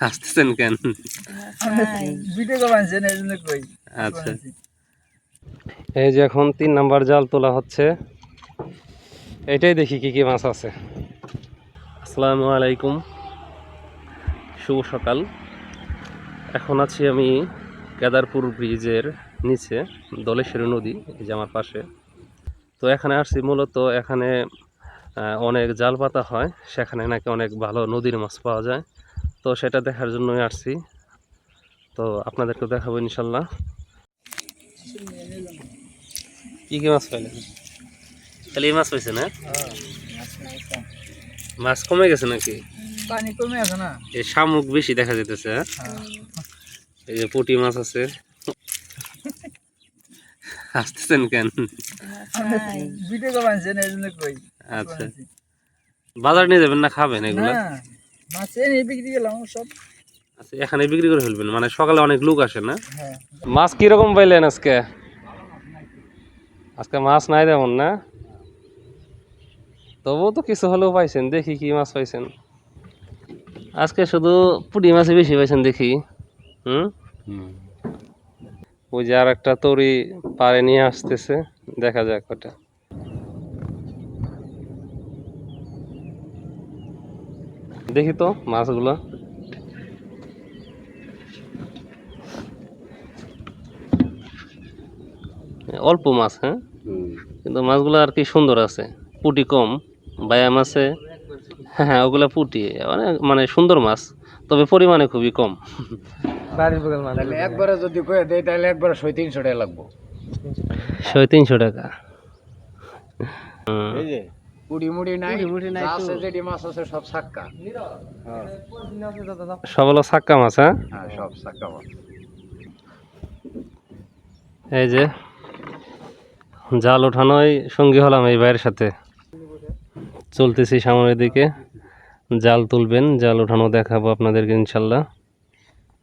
হাসতেছেন কেন? ভিডিও এই জন্য কই আচ্ছা। এই যে এখন তিন নাম্বার জাল তোলা হচ্ছে। এটাই দেখি কি কি মাছ আছে। আসসালামু আলাইকুম। শুভ সকাল। এখন আছি আমি কেদারপুর ব্রিজের নিচে দলেশ্বরী নদী এই যে আমার পাশে। তো এখানে আসছি মূলত এখানে অনেক জাল পাতা হয় সেখানে নাকি অনেক ভালো নদীর মাছ পাওয়া যায়। তো সেটা দেখার জন্যই আসছি। তো আপনাদেরকে দেখাবো ইনশাল্লাহ। কি কি মাছ পাইলেন? খালি মাছ পাইছে না মাছ কমে গেছে নাকি? পানি কমে আছে না। এই শামুক বেশি দেখা যেতেছে হ্যাঁ? এই যে পুঁটি মাছ আছে। আসতেছেন কেন? আচ্ছা। বাজার নিয়ে যাবেন না খাবেন এগুলো? মাছ এনে বিক্রি গেলাম সব। আচ্ছা এখানে বিক্রি করে ফেলবেন? মানে সকালে অনেক লোক আসে না? হ্যাঁ। মাছ কীরকম পাইলেন আজকে? আজকে মাছ নাই তেমন না? তবুও তো কিছু হলেও পাইছেন দেখি কি মাছ পাইছেন। আজকে শুধু পুঁটি মাছই বেশি পাইছেন দেখি। হুম? ওই যে আর একটা তরি পাড়ে নিয়ে আসতেছে দেখা যাক ওটা। দেখি তো মাছগুলো। অল্প মাছ হ্যাঁ? কিন্তু মাছগুলো আর কি সুন্দর আছে। পুটি কম বায়াম আছে। হ্যাঁ ওগুলা পুটি। মানে মানে সুন্দর মাছ তবে পরিমাণে খুবই কম। মাছ। একবারে যদি কয়ে দেয় তাহলে একবারে ছয় তিনশো টাকা লাগবো। ছয় তিনশো টাকা। হুম। এই যে পুড়ি মুড়ি নাই যা আছে যেটি মাছ আছে সব সাক্কা। সব হলো সাক্কা মাছ হ্যাঁ? হ্যাঁ সব সাক্কা মাছ। এই যে জাল ওঠানোই সঙ্গী হলাম এই ভাইয়ের সাথে। চলতেছি সামনের দিকে। জাল তুলবেন জাল ওঠানো দেখাবো আপনাদেরকে ইনশাল্লাহ।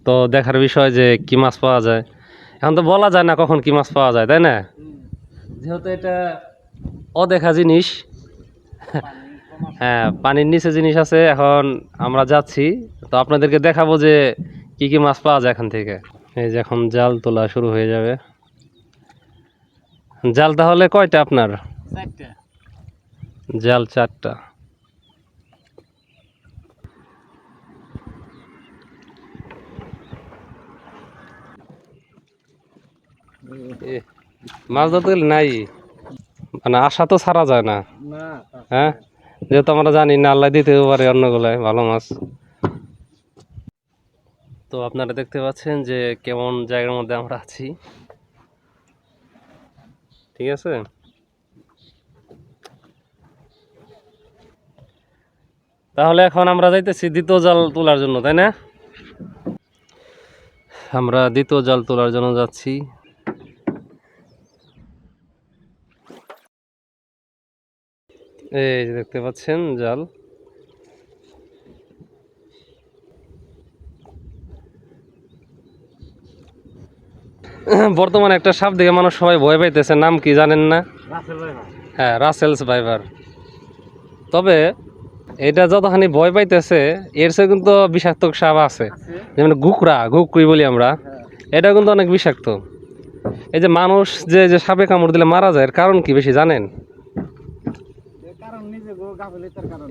তো দেখার বিষয় যে কি মাছ পাওয়া যায়। এখন তো বলা যায় না কখন কি মাছ পাওয়া যায় তাই না? যেহেতু এটা অদেখা জিনিস হ্যাঁ পানির নিচে জিনিস আছে এখন আমরা যাচ্ছি। তো আপনাদেরকে দেখাবো যে কি কি মাছ পাওয়া যায় এখান থেকে। এই যে এখন জাল তোলা শুরু হয়ে যাবে। জাল তাহলে কয়টা আপনার? জাল চারটা। মাছ ধরতে গেলে নাই? মানে আশা তো ছাড়া যায় না। হ্যাঁ? যেহেতু আমরা জানি না আল্লাহ দিতে পারে অন্যগুলায় ভালো মাছ। তো আপনারা দেখতে পাচ্ছেন যে কেমন জায়গার মধ্যে আমরা আছি। ঠিক আছে? তাহলে এখন আমরা যাইতেছি দ্বিতীয় জাল তোলার জন্য তাই না? আমরা দ্বিতীয় জাল তোলার জন্য যাচ্ছি। এই যে দেখতে পাচ্ছেন জাল। বর্তমানে একটা সাপ দেখে মানুষ সবাই ভয় পাইতেছে নাম কি জানেন না? হ্যাঁ রাসেলস ভাইবার তবে এটা যতখানি ভয় পাইতেছে এর চেয়ে কিন্তু বিষাক্ত সাপ আছে। যেমন গুকরা গুকরি বলি আমরা। এটা কিন্তু অনেক বিষাক্ত। এই যে মানুষ যে যে সাপে কামড় দিলে মারা যায় এর কারণ কি বেশি জানেন কারণ নিজে গো গাফিলতার কারণ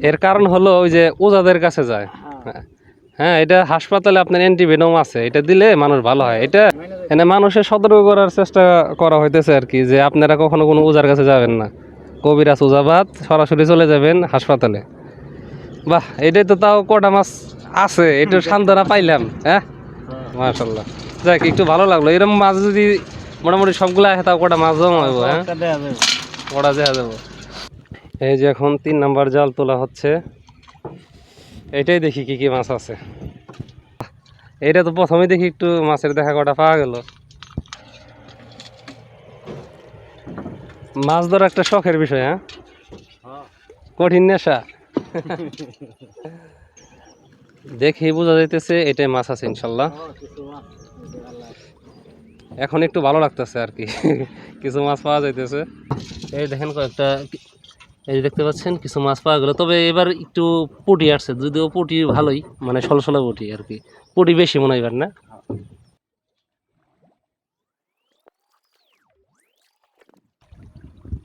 এর কারণ হলো ওই যে ওজাদের কাছে যায়। হ্যাঁ। এটা হাসপাতালে আপনার অ্যান্টিভেনম আছে। এটা দিলে মানুষ ভালো হয়। এটা এনে মানুষের সতর্ক করার চেষ্টা করা হইতেছে আর কি যে আপনারা কখনো কোনো ওজার কাছে যাবেন না। কবিরাজ ওজাবাদ সরাসরি চলে যাবেন হাসপাতালে। বাহ এটাই তো তাও কটা মাছ আছে একটু সান্ত্বনা পাইলাম হ্যাঁ? মাশাল্লাহ যাক একটু ভালো লাগল। এরকম মাছ যদি মোটামুটি সবগুলো আসে তাও কটা মাছ জমা হইব হ্যাঁ? কটা দেওয়া যাব? এই যে এখন তিন নাম্বার জাল তোলা হচ্ছে। এটাই দেখি কি কি মাছ আছে। এটা তো প্রথমে দেখি একটু মাছের দেখা কটা পাওয়া গেল। মাছ ধরা একটা শখের বিষয় হ্যাঁ? কঠিন নেশা। দেখি বোঝা যাইতেছে এটাই মাছ আছে ইনশাল্লাহ। এখন একটু ভালো লাগতেছে আর কি। কিছু মাছ পাওয়া যাইতেছে। এই দেখেন কয়েকটা এই দেখতে পাচ্ছেন কিছু মাছ পাওয়া গেল। তবে এবার একটু পুটি আসছে যদিও পুটি ভালোই মানে সলসলা পুটি আর কি। পুটি বেশি মনে হয় এবার না?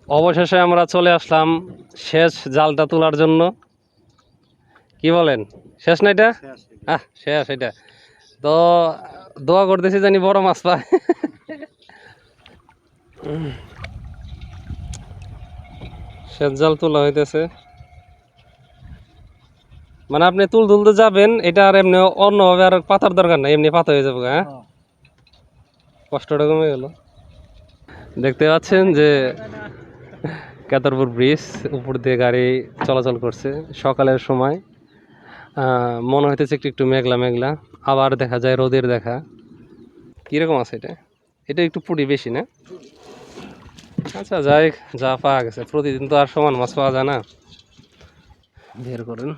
অবশেষে আমরা চলে আসলাম শেষ জালটা তোলার জন্য। কি বলেন? শেষ না এটা? আহ শেষ এটা। তো দোয়া করতেছি জানি বড় মাছ পায়। জাল তোলা হইতেছে। মানে আপনি তুল তুলতে যাবেন এটা আর এমনি অন্যভাবে আর পাতার দরকার নাই এমনি পাতা হয়ে যাবে হ্যাঁ? কষ্টটা কমে গেল। দেখতে পাচ্ছেন যে কেতরপুর ব্রিজ উপর দিয়ে গাড়ি চলাচল করছে সকালের সময়। মনে হইতেছে একটু একটু মেঘলা মেঘলা আবার দেখা যায় রোদের দেখা। কীরকম আছে এটা? এটা একটু পুটি বেশি না? আচ্ছা যাই যা পাওয়া গেছে। প্রতিদিন তো আর সমান মাছ পাওয়া যায় না। বের করেন।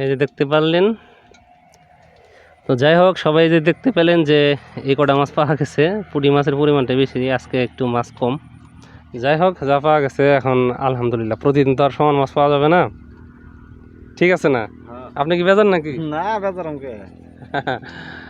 এই যে দেখতে পারলেন তো যাই হোক সবাই যে দেখতে পেলেন যে এই কটা মাছ পাওয়া গেছে পুঁটি মাছের পরিমাণটা বেশি আজকে একটু মাছ কম। যাই হোক যা পাওয়া গেছে এখন আলহামদুলিল্লাহ প্রতিদিন তো আর সমান মাছ পাওয়া যাবে না? ঠিক আছে না? আপনি কি বেজার নাকি? না বেজার অঙ্কে।